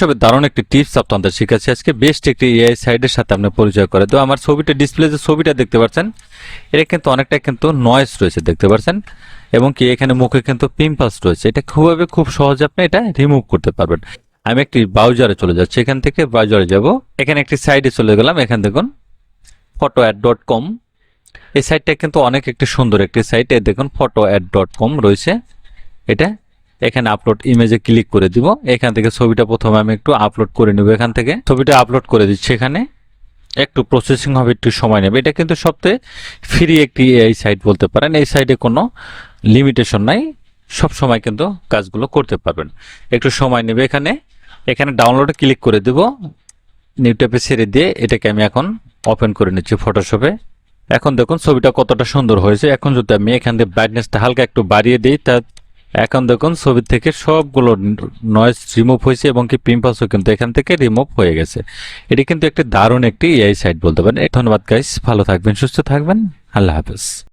ফটোশপের দারুণ একটি টিপস আপনাদের শিখাচ্ছি। আজকে বেস্ট একটি এআই সাইডের সাথে আপনি পরিচয় করে তো আমার ছবিটা ডিসপ্লে যে ছবিটা দেখতে পাচ্ছেন এটা কিন্তু অনেকটা কিন্তু নয়েস রয়েছে দেখতে পাচ্ছেন, এবং কি এখানে মুখে কিন্তু পিম্পলস রয়েছে। এটা খুবভাবে খুব সহজে আপনি এটা রিমুভ করতে পারবেন। আমি একটি ব্রাউজারে চলে যাচ্ছি। এখান থেকে ব্রাউজারে যাব। এখানে একটি সাইডে চলে গেলাম। এখান দেখুন ফটো অ্যাড ডট কম এই সাইটটা কিন্তু অনেক একটি সুন্দর একটি সাইট দেখুন ফটো অ্যাড ডট কম রয়েছে। এটা এখানে আপলোড ইমেজে ক্লিক করে দিব। এখান থেকে ছবিটা প্রথমে আমি একটু আপলোড করে নেব এখান থেকে। ছবিটা আপলোড করে দিচ্ছি এখানে। একটু প্রসেসিং হবে, একটু সময় নেবে। এটা কিন্তু সবচেয়ে ফ্রি একটি এই সাইট বলতে পারেন। এই সাইটে কোনো লিমিটেশন নাই। সব সময় কিন্তু কাজগুলো করতে পারবেন। একটু সময় নেবে এখানে। এখানে ডাউনলোডে ক্লিক করে দেব। নিউ ট্যাপে ছেড়ে দিয়ে এটাকে আমি এখন ওপেন করে নিচ্ছি ফটোশপে এখন দেখুন ছবিটা কতটা সুন্দর হয়েছে। এখন যদি আমি এখান থেকে ব্রাইটনেসটা হালকা একটু বাড়িয়ে দিই, তা এখন দেখুন, ছবির থেকে সবগুলো নয়েজ রিমুভ হয়েছে এবং কি পিম্পাসও কিন্তু এখান থেকে রিমুভ হয়ে গেছে। এটি কিন্তু একটি দারুণ একটি এআই সাইট বলতে পারেন। ধন্যবাদ গাইস ভালো থাকবেন, সুস্থ থাকবেন। আল্লাহ হাফেজ।